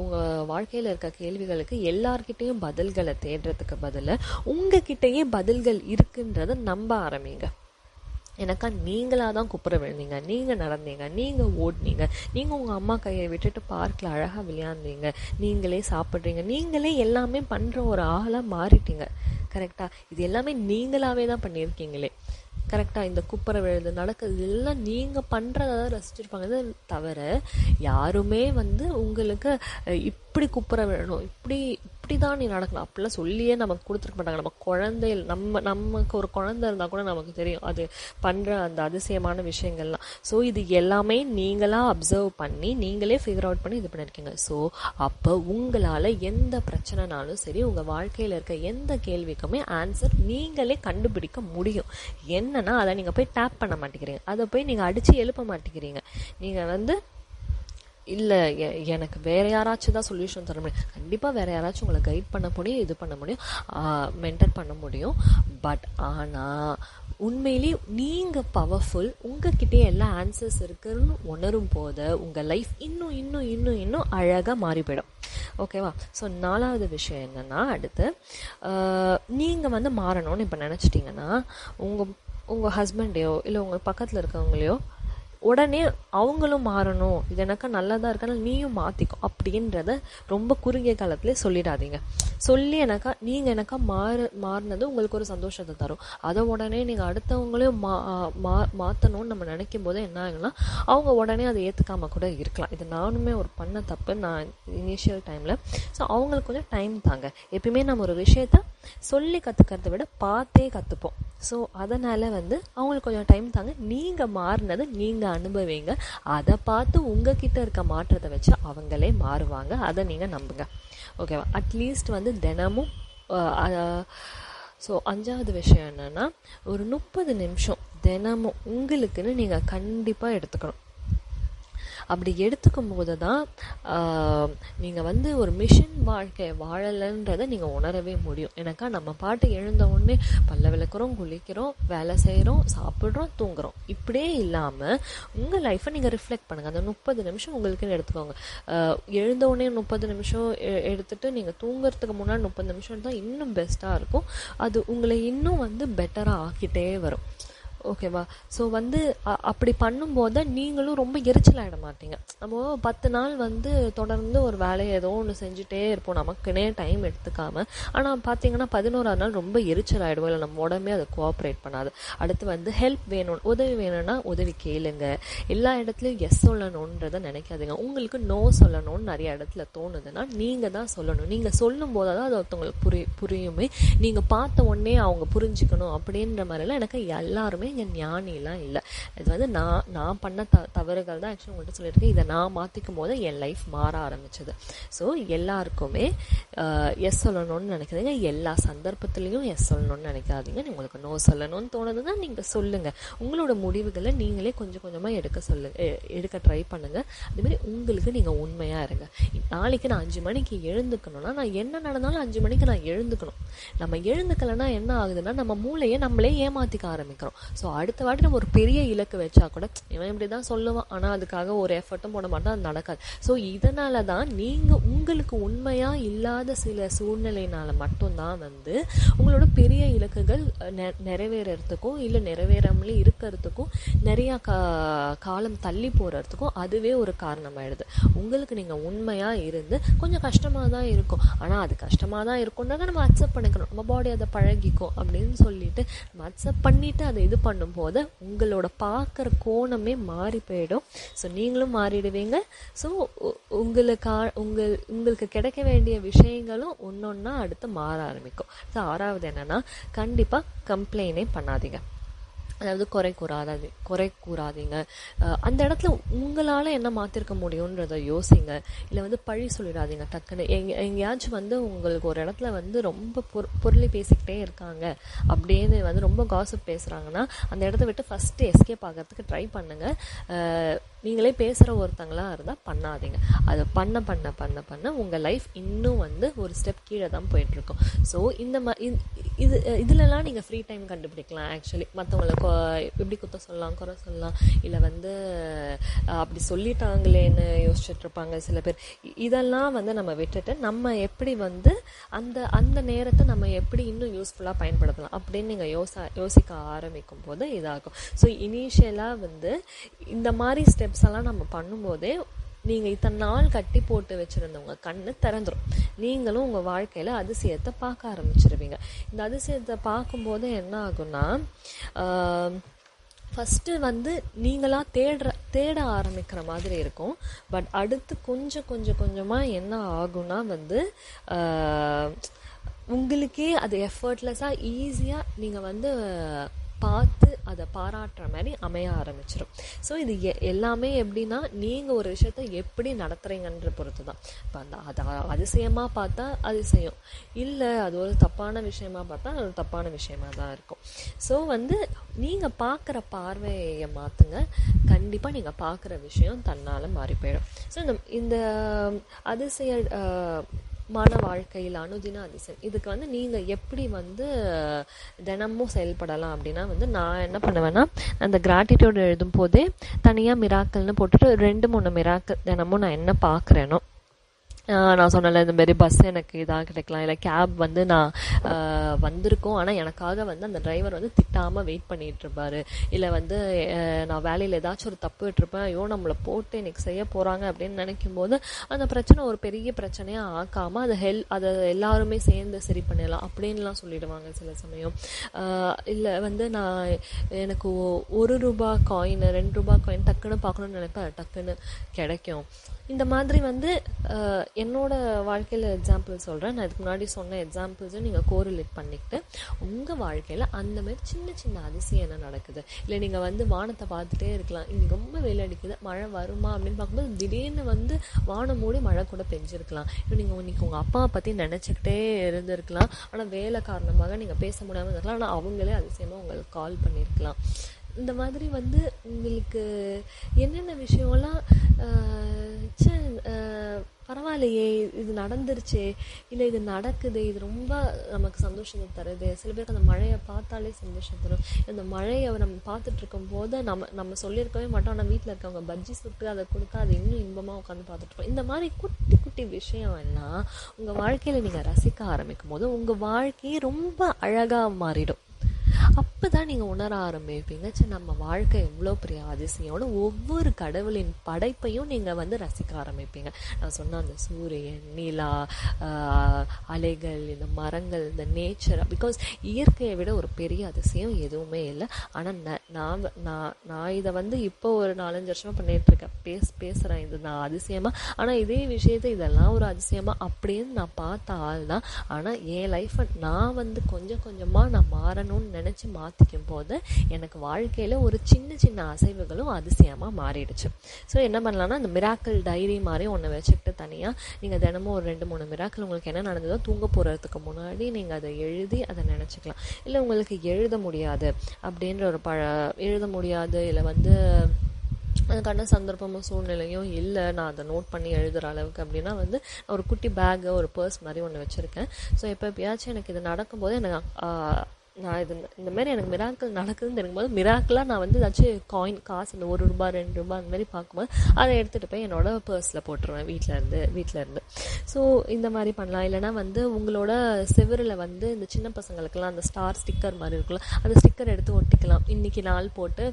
உங்கள் வாழ்க்கையில் இருக்க கேள்விகளுக்கு எல்லார்கிட்டையும் பதில்களை தேடுறதுக்கு பதிலாக உங்ககிட்டயே பதில்கள் இருக்குன்றதை நம்ப ஆரம்பிங்க. எனக்கா நீங்களாக தான் குப்புற விழுந்தீங்க நீங்கள் நடந்தீங்க. நீங்கள் ஓடினீங்க. நீங்கள் உங்கள் அம்மா கையை விட்டுட்டு பார்க்கில் அழகாக விளையாண்டீங்க. நீங்களே சாப்பிட்றீங்க. நீங்களே எல்லாமே பண்ணுற ஒரு ஆளாக மாறிட்டீங்க. கரெக்டாக இது எல்லாமே நீங்களாகவே தான் பண்ணியிருக்கீங்களே. கரெக்டாக இந்த குப்பரை விழுது நடக்கிறது எல்லாம் நீங்கள் பண்ணுறதை தான் ரசிச்சிருப்பாங்க. தவிர யாருமே வந்து உங்களுக்கு இப்படி குப்பரை விழணும் இப்படி அப்படி தான் நீ நடக்கணும். அப்படிலாம் சொல்லியே நமக்கு கொடுத்துருக்க மாட்டாங்க. நம்ம குழந்தை நம்ம நமக்கு ஒரு குழந்தை இருந்தால் கூட நமக்கு தெரியும். அது பண்ணுற அந்த அதிசயமான விஷயங்கள்லாம். ஸோ இது எல்லாமே நீங்களாக அப்சர்வ் பண்ணி நீங்களே ஃபிகர் அவுட் பண்ணி இது பண்ணியிருக்கீங்க ஸோ அப்போ உங்களால் எந்த பிரச்சனைனாலும் சரி உங்கள் வாழ்க்கையில் இருக்க எந்த கேள்விக்குமே ஆன்சர் நீங்களே கண்டுபிடிக்க முடியும். என்னன்னா அதை நீங்கள் போய் டேப் பண்ண மாட்டேங்கிறீங்க. அதை போய் நீங்கள் அடித்து எழுப்ப மாட்டேங்கிறீங்க. நீங்கள் வந்து இல்லை எனக்கு வேற யாராச்சும் தான் சொல்யூஷன் தர முடியும். கண்டிப்பாக வேற யாராச்சும் உங்களை கைட் பண்ண முடியும் இது பண்ண முடியும் மென்டர் பண்ண முடியும். பட் ஆனால் உண்மையிலேயே நீங்கள் பவர்ஃபுல் உங்ககிட்டயே எல்லா ஆன்சர்ஸ் இருக்குன்னு உணரும் போது உங்கள் லைஃப் இன்னும் இன்னும் இன்னும் இன்னும் அழகாக மாறி போயிடும். ஓகேவா ஸோ நாலாவது விஷயம் என்னென்னா அடுத்து நீங்கள் வந்து மாறணும்னு இப்போ நினச்சிட்டிங்கன்னா உங்கள் உங்கள் ஹஸ்பண்டையோ இல்லை உங்கள் பக்கத்தில் இருக்கவங்களையோ உடனே அவங்களும் மாறணும். இது எனக்கு நல்லதாக இருக்கா? நீயும் மாற்றிக்கோ அப்படின்றத ரொம்ப குறுகிய காலத்திலே சொல்லிடாதீங்க. சொல்லி எனக்கா நீங்கள் எனக்கா மாறு மாறினது உங்களுக்கு ஒரு சந்தோஷத்தை தரும். அதை உடனே நீங்கள் அடுத்தவங்களையும் மா மா மாற்றணும்னு நம்ம நினைக்கும் போது என்ன ஆகுனா அவங்க உடனே அதை ஏற்றுக்காம கூட இருக்கலாம். இது நானுமே ஒரு பண்ண தப்பு நான் இனிஷியல் டைமில் ஸோ அவங்களுக்கு கொஞ்சம் டைம் தாங்க. எப்பயுமே நம்ம ஒரு விஷயத்த சொல்லி கற்றுக்கிறத விட பார்த்தே கற்றுப்போம் ஸோ அதனால் வந்து அவங்களுக்கு கொஞ்சம் டைம் தாங்க. நீங்கள் மாறினதை நீங்கள் அனுபவிங்க. அதை பார்த்து உங்ககிட்ட இருக்க மாற்றத்தை வச்சு அவங்களே மாறுவாங்க. அதை நீங்கள் நம்புங்க. ஓகேவா அட்லீஸ்ட் வந்து தினமும் ஸோ அஞ்சாவது விஷயம் என்னென்னா ஒரு முப்பது நிமிஷம் தினமும் உங்களுக்குன்னு நீங்கள் கண்டிப்பாக எடுத்துக்கணும். அப்படி எடுத்துக்கும் போது தான் நீங்கள் வந்து ஒரு மிஷின் வாழ்க்கை வாழலைன்றதை நீங்கள் உணரவே முடியும். எனக்கா நம்ம பாட்டு எழுந்த உடனே பல்ல விளக்குறோம் குளிக்கிறோம் வேலை செய்கிறோம் சாப்பிட்றோம் தூங்குறோம். இப்படியே இல்லாமல் உங்கள் லைஃப்பை நீங்கள் ரிஃப்ளெக்ட் பண்ணுங்கள் அந்த முப்பது நிமிஷம் உங்களுக்குன்னு எடுத்துக்கோங்க. எழுந்த உடனே முப்பது நிமிஷம் எடுத்துட்டு நீங்கள் தூங்குறதுக்கு முன்னாடி முப்பது நிமிஷம் தான் இன்னும் பெஸ்ட்டாக இருக்கும். அது உங்களை இன்னும் வந்து பெட்டராக ஆக்கிட்டே வரும். ஓகேவா? ஸோ வந்து அப்படி பண்ணும்போது நீங்களும் ரொம்ப எரிச்சல் ஆகிட மாட்டீங்க. நம்ம பத்து நாள் வந்து தொடர்ந்து ஒரு வேலையை ஏதோ ஒன்று செஞ்சுட்டே இருப்போம். நமக்குன்னே டைம் எடுத்துக்காம. ஆனால் பார்த்தீங்கன்னா பதினோராவது நாள் ரொம்ப எரிச்சல் ஆகிடும் இல்லை நம்ம உடம்பே அதை கோஆப்ரேட் பண்ணாது. அடுத்து வந்து ஹெல்ப் வேணும் உதவி வேணும்னா உதவி கேளுங்க. எல்லா இடத்துலையும் எஸ் சொல்லணுன்றதை நினைக்காதீங்க. உங்களுக்கு நோ சொல்லணும்னு நிறைய இடத்துல தோணுதுன்னா நீங்கள் தான் சொல்லணும். நீங்கள் சொல்லும் போது தான் அது ஒருத்தவங்களுக்கு புரி புரியுமே. நீங்கள் பார்த்த உடனே அவங்க புரிஞ்சுக்கணும் அப்படின்ற மாதிரிலாம் எனக்கு எல்லாருமே இங்கே ஞானிலாம் இல்லை. இது வந்து நான் நான் பண்ண த தவறுகள் தான் ஆக்சுவலி உங்கள்கிட்ட சொல்லியிருக்கேன். இதை நான் மாற்றிக்கும் போது என் லைஃப் மாற ஆரம்பிச்சது. ஸோ எல்லாருக்குமே எஸ் சொல்லணும்னு நினைக்காதீங்க. எல்லா சந்தர்ப்பத்துலேயும் எஸ் சொல்லணும்னு நினைக்காதீங்க. உங்களுக்கு நோ சொல்லணும்னு தோணுதுன்னா நீங்கள் சொல்லுங்கள் உங்களோட முடிவுகளை நீங்களே கொஞ்சம் கொஞ்சமாக எடுக்க சொல்லு எடுக்க ட்ரை பண்ணுங்கள் அதுமாரி உங்களுக்கு நீங்கள் உண்மையாக இருங்க. நாளைக்கு நான் அஞ்சு மணிக்கு எழுந்துக்கணும்னா நான் என்ன நடந்தாலும் அஞ்சு மணிக்கு நான் எழுந்துக்கணும். நம்ம எழுந்துக்கலைன்னா என்ன ஆகுதுன்னா நம்ம மூளையை நம்மளே ஏமாற்றிக்க ஆரம்பிக்கிறோம். ஸோ அடுத்த வாட்டி நம்ம ஒரு பெரிய இலக்கு வச்சா கூட இவன் இப்படி தான் சொல்லுவான். ஆனால் அதுக்காக ஒரு எஃபர்ட்டும் போட மாட்டோம் அது நடக்காது. ஸோ இதனால தான் நீங்கள் உங்களுக்கு உண்மையாக இல்லாத சில சூழ்நிலையினால் மட்டும்தான் வந்து உங்களோட பெரிய இலக்குகள் நெ நிறைவேறத்துக்கும் இல்லை நிறைவேறாமலே இருக்கிறதுக்கும் நிறையா கா காலம் தள்ளி போகிறதுக்கும் அதுவே ஒரு காரணமாயிடுது. உங்களுக்கு நீங்கள் உண்மையாக இருந்து கொஞ்சம் கஷ்டமாக தான் இருக்கும். ஆனால் அது கஷ்டமாக தான் இருக்கும்ன்றதை நம்ம அக்செப்ட் பண்ணிக்கணும். நம்ம பாடி அதை பழகிக்கும் அப்படின்னு சொல்லிட்டு நம்ம அக்செப்ட் பண்ணிவிட்டு அதை இது பண்ண பண்ணும்போது உங்களோட பார்க்குற கோணமே மாறி போயிடும். ஸோ நீங்களும் மாறிடுவீங்க. ஸோ உங்களுக்கா உங்கள் உங்களுக்கு கிடைக்க வேண்டிய விஷயங்களும் ஒன்று ஒன்றா அடுத்து மாற ஆரம்பிக்கும். ஸோ ஆறாவது என்னென்னா கண்டிப்பாக கம்ப்ளைண்டே பண்ணாதீங்க. அதாவது குறை கூறாதது குறை கூறாதீங்க. அந்த இடத்துல உங்களால் என்ன மாற்றிருக்க முடியுன்றதை யோசிங்க. இல்லை வந்து பழி சொல்லிடாதீங்க டக்குன்னு. எங் எங்கேயாச்சும் வந்து உங்களுக்கு ஒரு இடத்துல வந்து ரொம்ப பொரு பொருளி பேசிக்கிட்டே இருக்காங்க அப்படின்னு வந்து ரொம்ப காசு பேசுகிறாங்கன்னா அந்த இடத்த விட்டு ஃபஸ்ட்டு எஸ்கேப் ஆகிறதுக்கு ட்ரை பண்ணுங்கள் நீங்களே பேசுகிற ஒருத்தங்களாக இருந்தால் பண்ணாதீங்க. அதை பண்ண பண்ண பண்ண பண்ண உங்கள் லைஃப் இன்னும் வந்து ஒரு ஸ்டெப் கீழே தான் போயிட்டுருக்கும். ஸோ இந்த மாதிரி இது- இதுலலாம் நீங்கள் ஃப்ரீ டைம் கண்டுபிடிக்கலாம். ஆக்சுவலி மற்றவங்கள எப்படி குத்த சொல்லலாம் குறை சொல்லலாம் இல்லை வந்து அப்படி சொல்லிட்டாங்களேன்னு யோசிச்சுட்ருப்பாங்க சில பேர். இதெல்லாம் வந்து நம்ம விட்டுட்டு நம்ம எப்படி வந்து அந்த அந்த நேரத்தை நம்ம எப்படி இன்னும் யூஸ்ஃபுல்லாக பயன்படுத்தலாம் அப்படின்னு நீங்கள் யோசா யோசிக்க ஆரம்பிக்கும் போது இதாகும் ஸோ இனிஷியலாக வந்து இந்த மாதிரி ஸ்டெப் ஸ்டெப்ஸ் எல்லாம் நம்ம பண்ணும்போதே நீங்கள் இத்தனை நாள் கட்டி போட்டு வச்சுருந்தவங்க கண்ணு திறந்துடும் நீங்களும் உங்கள் வாழ்க்கையில் அதிசயத்தை பார்க்க ஆரம்பிச்சிருவீங்க. இந்த அதிசயத்தை பார்க்கும்போது என்ன ஆகும்னா ஃபஸ்ட்டு வந்து நீங்களாக தேடுற தேட ஆரம்பிக்கிற மாதிரி இருக்கும். பட் அடுத்து கொஞ்சம் கொஞ்சம் கொஞ்சமாக என்ன ஆகும்னா வந்து உங்களுக்கே அது எஃபர்ட்லெஸ்ஸாக ஈஸியாக நீங்கள் வந்து பார்த்து அதை பாராட்டுற மாதிரி அமைய ஆரம்பிச்சிடும் ஸோ இது எ எல்லாமே எப்படின்னா நீங்கள் ஒரு விஷயத்த எப்படி நடத்துகிறீங்கன்ற பொறுத்து தான் இப்போ அந்த அது அதிசயமாக பார்த்தா அதிசயம். இல்லை அது ஒரு தப்பான விஷயமா பார்த்தா அது ஒரு தப்பான விஷயமா தான் இருக்கும். ஸோ வந்து நீங்கள் பார்க்குற பார்வையை மாற்றுங்க கண்டிப்பாக நீங்கள் பார்க்குற விஷயம் தன்னால் மாறி போயிடும். ஸோ இந்த இந்த அதிசய மன வாழ்க்கையில் அனுதின அதிசயம். இதுக்கு வந்து நீங்கள் எப்படி வந்து தினமும் செயல்படலாம் அப்படின்னா வந்து நான் என்ன பண்ணுவேன்னா அந்த கிராட்டிடியூட் எழுதும் போதே தனியாக மிராக்கல்னு போட்டுட்டு ரெண்டு மூணு மிராக்கல் தினமும் நான் என்ன பார்க்குறேனோ நான் சொன்னல இந்த மாதிரி பஸ் எனக்கு இதாக கிடைக்கலாம். இல்லை கேப் வந்து நான் வந்திருக்கோம். ஆனால் எனக்காக வந்து அந்த டிரைவர் வந்து திட்டாமல் வெயிட் பண்ணிட்டு இருப்பாரு. இல்லை வந்து நான் வேலையில் ஏதாச்சும் ஒரு தப்பு விட்டுருப்பேன். ஐயோ நம்மளை போட்டு இன்னைக்கு செய்ய போகிறாங்க அப்படின்னு நினைக்கும் போது அந்த பிரச்சனை ஒரு பெரிய பிரச்சனையாக ஆக்காமல் அதை ஹெல் அதை எல்லாருமே சேர்ந்து சரி பண்ணிடலாம் அப்படின்லாம் சொல்லிடுவாங்க சில சமயம். இல்லை வந்து நான் எனக்கு ஒ- ஒரு ரூபா காயின் ரெண்டு ரூபா காயின் டக்குன்னு பார்க்கணும்னு நினைப்பேன். டக்குன்னு கிடைக்கும். இந்த மாதிரி வந்து என்னோட வாழ்க்கையில் எக்ஸாம்பிள் சொல்கிறேன் நான் இதுக்கு முன்னாடி சொன்ன எக்ஸாம்பிள்ஸை நீங்கள் கோரிலேட் பண்ணிக்கிட்டு உங்கள் வாழ்க்கையில் அந்த மாதிரி சின்ன சின்ன அதிசயம் என்ன நடக்குது? இல்லை நீங்கள் வந்து வானத்தை பார்த்துட்டே இருக்கலாம். இன்னைக்கு ரொம்ப வெயில் அடிக்குது மழை வருமா அப்படின்னு பார்க்கும்போது திடீர்னு வந்து வானம் மூடி மழை கூட பெஞ்சிருக்கலாம். இப்போ நீங்கள் இன்னைக்கு உங்கள் அப்பாவை பற்றி நினச்சிக்கிட்டே இருந்திருக்கலாம். ஆனால் வேலை காரணமாக நீங்கள் பேச முடியாமல் இருந்திருக்கலாம். ஆனால் அவங்களே அதிசயமாக உங்களுக்கு கால் பண்ணியிருக்கலாம் இந்த மாதிரி வந்து உங்களுக்கு என்னென்ன விஷயம்லாம் ச்சே பரவாயில்லையே இது நடந்துருச்சே இல்லை இது நடக்குது இது ரொம்ப நமக்கு சந்தோஷத்தை தருது. சில பேருக்கு அந்த மழையை பார்த்தாலே சந்தோஷம் தரும். இந்த மழையை நம்ம பார்த்துட்டு இருக்கும்போது நம்ம நம்ம சொல்லியிருக்கவே மாட்டோம். ஆனால் வீட்டில் இருக்கவங்க பஜ்ஜி சுட்டு அதை கொடுத்தா அது இன்னும் இன்பமாக உட்காந்து பார்த்துட்டு இந்த மாதிரி குட்டி குட்டி விஷயம் எல்லாம் உங்கள் வாழ்க்கையில் நீங்கள் ரசிக்க ஆரம்பிக்கும் போது உங்கள் வாழ்க்கையே ரொம்ப அழகாக மாறிடும். அப்போ தான் நீங்கள் உணர ஆரம்பிப்பீங்க. சரி நம்ம வாழ்க்கை எவ்வளோ பெரிய அதிசயம்னு ஒவ்வொரு கடவுளின் படைப்பையும் நீங்கள் வந்து ரசிக்க ஆரம்பிப்பீங்க. நான் சொன்ன அந்த சூரியன் நிலா அலைகள் இந்த மரங்கள் இந்த நேச்சர் பிகாஸ் இயற்கையை விட ஒரு பெரிய அதிசயம் எதுவுமே இல்லை. ஆனால் நான் நான் நான் இதை வந்து இப்போ ஒரு நாலஞ்சு வருஷமாக பண்ணிகிட்ருக்கேன் பேஸ் பேச பேசுகிறேன் இது நான் அதிசயமாக ஆனால் இதே விஷயத்தை இதெல்லாம் ஒரு அதிசயமாக அப்படின்னு நான் பார்த்த ஆள் தான் ஆனால் என் லைஃப்பை நான் வந்து கொஞ்சம் கொஞ்சமாக நான் மாறணும்னு நினச்சி மாற்றிக்கும் போது எனக்கு வாழ்க்கையில் ஒரு சின்ன சின்ன அசைவுகளும் அதிசயமாக மாறிடுச்சு. ஸோ என்ன பண்ணலாம்னா இந்த மிராக்கள் டைரி மாதிரி ஒன்று வச்சுக்கிட்டு தனியாக நீங்கள் தினமும் ஒரு ரெண்டு மூணு மிராக்கள் உங்களுக்கு என்ன நடந்ததோ தூங்க போகிறதுக்கு முன்னாடி நீங்கள் அதை எழுதி அதை நினச்சிக்கலாம். இல்லை உங்களுக்கு எழுத முடியாது அப்படின்ற ஒரு பழ எழுத முடியாது இல்லை வந்து அதுக்கான சந்தர்ப்பமும் சூழ்நிலையும் இல்லை நான் அதை நோட் பண்ணி எழுதுகிற அளவுக்கு அப்படின்னா வந்து ஒரு குட்டி பேக்கு ஒரு பர்ஸ் மாதிரி ஒன்று வச்சுருக்கேன். ஸோ எப்போ எப்பயாச்சும் எனக்கு இது நடக்கும்போது எனக்கு நான் இது இந்த மாதிரி எனக்கு மிராக்கள் நடக்குதுன்னு தெரியும்போது மிராக்கிளாக நான் வந்து ஏதாச்சும் காயின் காசு இந்த ஒரு ரூபா ரெண்டு ரூபா அந்த மாதிரி பார்க்கும்போது அதை எடுத்துகிட்டு போய் என்னோட பர்ஸில் போட்டுருவேன் வீட்டில் இருந்து வீட்டில் இருந்து. ஸோ இந்த மாதிரி பண்ணலாம். இல்லைனா வந்து உங்களோட செவரில் வந்து இந்த சின்ன பசங்களுக்கெல்லாம் அந்த ஸ்டார் ஸ்டிக்கர் மாதிரி இருக்குல்ல அந்த ஸ்டிக்கர் எடுத்து ஒட்டிக்கலாம். இன்னைக்கு நாள் போட்டு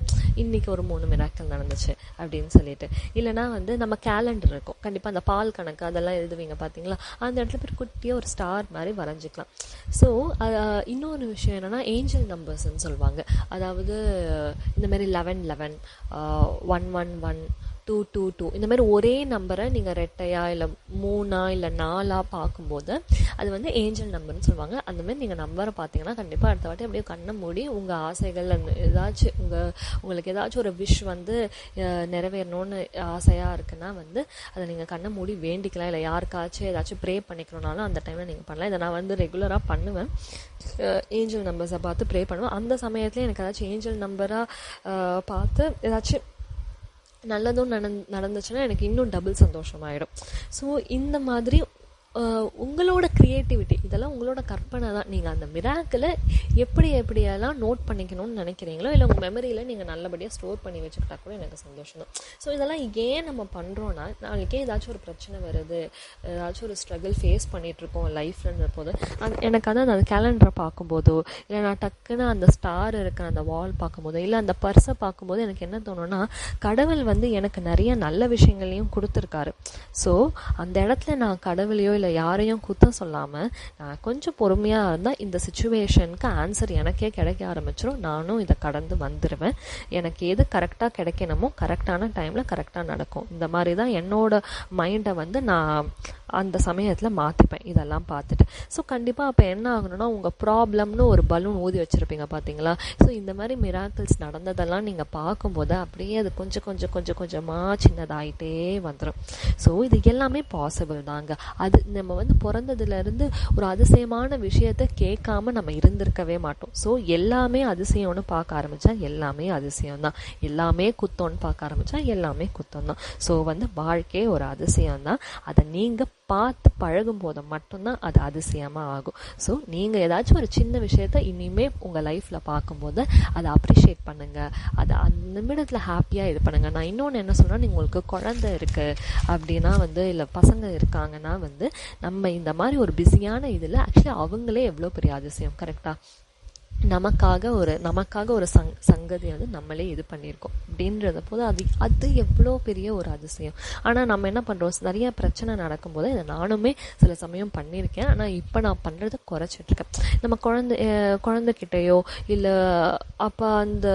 இன்றைக்கி ஒரு மூணு மிராக்கள் நடந்துச்சு அப்படின்னு சொல்லிட்டு. இல்லைனா வந்து நம்ம கேலண்டர் இருக்கும். கண்டிப்பாக அந்த பால் கணக்கு அதெல்லாம் எழுதுவீங்க பார்த்தீங்களா அந்த இடத்துல போய் குட்டியாக ஒரு ஸ்டார் மாதிரி வரைஞ்சிக்கலாம். ஸோ இன்னொரு விஷயம் என்னென்னா ஏஞ்சல் நம்பர்ஸ்ன்னு சொல்லுவாங்க அதாவது இந்த மாதிரி eleven eleven one one one two two two இந்த மாதிரி ஒரே நம்பரை நீங்கள் ரெட்டையா இல்லை மூணா இல்லை நாலா பார்க்கும்போது அது வந்து ஏஞ்சல் நம்பர்னு சொல்லுவாங்க. அந்த மாதிரி நீங்கள் நம்பரை பார்த்தீங்கன்னா கண்டிப்பாக அடுத்த வாட்டி அப்படியே கண்ணை மூடி உங்கள் ஆசைகள் அந்த ஏதாச்சும் உங்கள் உங்களுக்கு ஏதாச்சும் ஒரு விஷ் வந்து நிறைவேறணும்னு ஆசையாக இருக்குன்னா வந்து அதை நீங்கள் கண்ணை மூடி வேண்டிக்கலாம். இல்லை யாருக்காச்சும் ஏதாச்சும் ப்ரே பண்ணிக்கணும்னாலும் அந்த டைமில் நீங்கள் பண்ணலாம். இதை நான் வந்து ரெகுலராக பண்ணுவேன். ஏஞ்சல் நம்பர்ஸை பார்த்து ப்ரே பண்ணுவேன். அந்த சமயத்தில் எனக்கு ஏதாச்சும் ஏஞ்சல் நம்பராக பார்த்து ஏதாச்சும் நல்லதும் நடந் நடந்துச்சுன்னா எனக்கு இன்னும் டபுள் சந்தோஷமாயிடும். ஸோ இந்த மாதிரி உங்களோட க்ரியேட்டிவிட்டி இதெல்லாம் உங்களோட கற்பனை தான். நீங்கள் அந்த மிராக்கில் எப்படி எப்படியெல்லாம் நோட் பண்ணிக்கணும்னு நினைக்கிறீங்களோ இல்லை உங்கள் மெமரியில் நீங்கள் நல்லபடியாக ஸ்டோர் பண்ணி வச்சுக்கிட்டா கூட எனக்கு சந்தோஷம் தான். ஸோ இதெல்லாம் ஏன் நம்ம பண்ணுறோன்னா நாளைக்கே ஏதாச்சும் ஒரு பிரச்சனை வருது ஏதாச்சும் ஒரு ஸ்ட்ரகிள் ஃபேஸ் பண்ணிகிட்ருக்கோம் லைஃப்லன்ற போது அது எனக்கு வந்து அந்த கேலண்டரை பார்க்கும்போதோ இல்லை நான் டக்குன்னு அந்த ஸ்டார் இருக்கிற அந்த வால் பார்க்கும்போதோ இல்லை அந்த பர்ஸை பார்க்கும்போது எனக்கு என்ன தோணும்னா கடவுள் வந்து எனக்கு நிறைய நல்ல விஷயங்களையும் கொடுத்துருக்காரு. ஸோ அந்த இடத்துல நான் கடவுளையோ இல்லை யாரையும் குத்தம் சொல்லாமல் நான் கொஞ்சம் பொறுமையாக இருந்தால் இந்த சுச்சுவேஷனுக்கு ஆன்சர் எனக்கே கிடைக்க ஆரம்பிச்சிடும் நானும் இதை கடந்து வந்துடுவேன் எனக்கு எது கரெக்டாக கிடைக்கணுமோ கரெக்டான டைமில் கரெக்டாக நடக்கும். இந்த மாதிரி தான் என்னோட மைண்டை வந்து நான் அந்த சமயத்தில் மாற்றிப்பேன் இதெல்லாம் பார்த்துட்டு. ஸோ கண்டிப்பாக அப்போ என்ன ஆகணும்னா உங்கள் ப்ராப்ளம்னு ஒரு பலூன் ஊதி வச்சுருப்பீங்க பார்த்தீங்களா ஸோ இந்த மாதிரி மிராக்கிள்ஸ் நடந்ததெல்லாம் நீங்கள் பார்க்கும்போது அப்படியே அது கொஞ்சம் கொஞ்சம் கொஞ்சம் கொஞ்சமாக சின்னதாகிட்டே வந்துடும் ஸோ இது எல்லாமே பாசிபிள் தாங்க. அது நம்ம வந்து பிறந்ததுலேருந்து ஒரு அதிசயமான விஷயத்த கேட்காம நம்ம இருந்திருக்கவே மாட்டோம். ஸோ எல்லாமே அதிசயம்னு பார்க்க ஆரம்பித்தா எல்லாமே அதிசயம் தான். எல்லாமே குத்தம்னு பார்க்க ஆரம்பித்தா எல்லாமே குத்தம் தான். ஸோ வந்து வாழ்க்கையே ஒரு அதிசயம் தான். அதை நீங்கள் பார்த்து பழகும் போது மட்டும்தான் அது அதிசயமாக ஆகும். ஸோ நீங்கள் ஏதாச்சும் ஒரு சின்ன விஷயத்த இனிமேல் உங்கள் லைஃப்பில் பார்க்கும்போது அதை அப்ரிஷியேட் பண்ணுங்கள் அதை அந்த நிமிடத்தில் ஹாப்பியாக இது பண்ணுங்கள் நான் இன்னொன்று என்ன சொன்னால் நீங்கள் உங்களுக்கு குழந்தை இருக்குது அப்படின்னா வந்து இல்லை பசங்க இருக்காங்கன்னா வந்து நம்ம இந்த மாதிரி ஒரு பிஸியான இதில் ஆக்சுவலி அவங்களே எவ்வளோ பெரிய அதிசயம் கரெக்டாக நமக்காக ஒரு நமக்காக ஒரு சங் சங்கதி வந்து நம்மளே இது பண்ணியிருக்கோம். அப்படின்றத போது அது அது எவ்வளோ பெரிய ஒரு அதிசயம். ஆனால் நம்ம என்ன பண்ணுறோம் நிறைய பிரச்சனை நடக்கும்போது இதை நானுமே சில சமயம் பண்ணியிருக்கேன். ஆனால் இப்போ நான் பண்ணுறதை குறைச்சிட்ருக்கேன். நம்ம குழந்தை அஹ் இல்லை அப்போ அந்த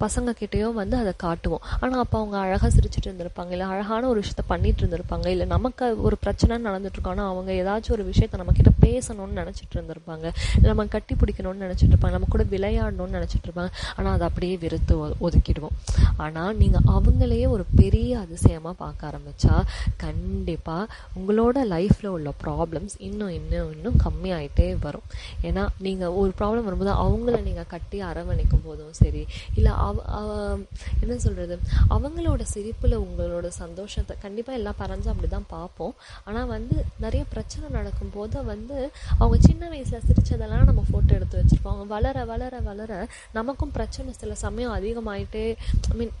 பசங்கக்கிட்டேயோ வந்து அதை காட்டுவோம். ஆனால் அப்போ அவங்க அழகாக சிரிச்சிட்டு இருந்திருப்பாங்க இல்லை அழகான ஒரு விஷயத்த பண்ணிட்டு இருந்திருப்பாங்க இல்லை நமக்கு ஒரு பிரச்சனை நடந்துட்டு இருக்கோம் ஆனால் அவங்க ஏதாச்சும் ஒரு விஷயத்த நம்மக்கிட்ட பேசணும்னு நினச்சிட்டு இருந்திருப்பாங்க இல்லை நம்ம கட்டி பிடிக்கணும்னு நினச்சிட்டு இருப்பாங்க. நம்ம கூட விளையாடணும்னு நினச்சிட்டு இருப்பாங்க. ஆனால் அதை அப்படியே வெறுத்து ஒ- ஒதுக்கிடுவோம். ஆனால் நீங்கள் அவங்களையே ஒரு பெரிய அதிசயமாக பார்க்க ஆரம்பித்தா கண்டிப்பாக உங்களோட லைஃப்பில் உள்ள ப்ராப்ளம்ஸ் இன்னும் இன்னும் இன்னும் கம்மியாயிட்டே வரும். ஏன்னா நீங்கள் ஒரு ப்ராப்ளம் வரும்போது அவங்கள நீங்கள் கட்டி அரவணைக்கும் போதும் சரி இல்லை அவ அவ- என்ன சொல்கிறது அவங்களோட சிரிப்பில் உங்களோட சந்தோஷத்தை கண்டிப்பாக எல்லா பரஞ்சும் அப்படி தான் பார்ப்போம். ஆனால் வந்து நிறைய பிரச்சனை நடக்கும்போது வந்து அவங்க சின்ன வயசில் சிரித்ததெல்லாம் நம்ம ஃபோட்டோ எடுத்து வச்சுருப்போம் வளர வளர வளர நமக்கும் பிரச்சனை சில சமயம் அதிகமாயிட்டே ஐ மீன்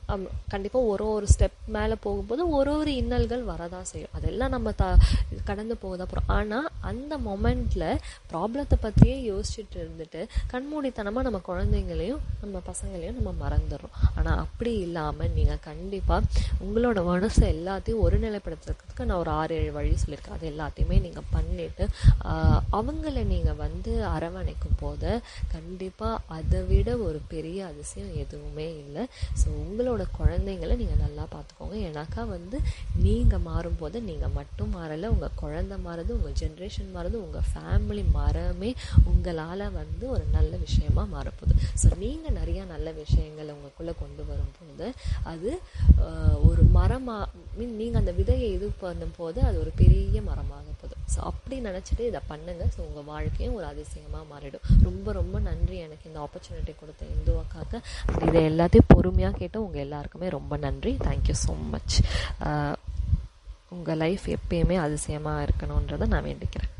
கண்டிப்பாக ஒரு ஒரு ஸ்டெப் மேலே போகும்போது ஒரு ஒரு இன்னல்கள் வரதான் செய்யும். அதெல்லாம் நம்ம த கடந்து போகுது அப்புறம் ஆனால் அந்த மொமெண்ட்டில் ப்ராப்ளத்தை பற்றியே யோசிச்சுட்டு இருந்துட்டு கண்மூடித்தனமாக நம்ம குழந்தைங்களையும் நம்ம பசங்களையும் நம்ம மறந்துடுறோம். ஆனால் அப்படி இல்லாமல் நீங்கள் கண்டிப்பாக உங்களோட மனசை எல்லாத்தையும் ஒருநிலைப்படுத்துறதுக்கு நான் ஒரு ஆறு ஏழு வழி சொல்லியிருக்கேன். அது எல்லாத்தையுமே நீங்கள் பண்ணிட்டு அவங்கள நீங்கள் வந்து அரவணைக்கும் போது கண்டிப்பாக அதை விட ஒரு பெரிய அதிசயம் எதுவுமே இல்லை. ஸோ உங்களோட குழந்தைங்கள நீங்கள் நல்லா பார்த்துக்கோங்க. ஏன்னாக்கா வந்து நீங்கள் மாறும்போது நீங்கள் மட்டும் மாறலை உங்கள் குழந்தை மாறுது உங்கள் ஜென்ரேஷன் மாறுது உங்கள் ஃபேமிலி மரமே உங்களால் வந்து ஒரு நல்ல விஷயமா மாறப்போகுது. ஸோ நீங்கள் நிறையா நல்ல விஷயங்களை உங்களுக்குள்ளே கொண்டு வரும்போது அது ஒரு மரமாக மீன் நீங்கள் அந்த விதையை இது பண்ணும்போது அது ஒரு பெரிய மரமாக ஸோ அப்படி நினச்சிட்டு இதை பண்ணுங்கள் ஸோ உங்கள் வாழ்க்கையும் ஒரு அதிசயமாக மாறிடும். ரொம்ப ரொம்ப நன்றி எனக்கு இந்த ஆப்பர்ச்சுனிட்டி கொடுத்த இந்து அக்காக்க. இதை எல்லாத்தையும் பொறுமையாக கேட்டு உங்கள் எல்லாருக்குமே ரொம்ப நன்றி. தேங்க்யூ ஸோ மச் உங்கள் லைஃப் எப்பயுமே அதிசயமாக இருக்கணுன்றதை நான் வேண்டிக்கிறேன்.